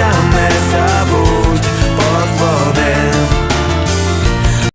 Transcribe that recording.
a mess up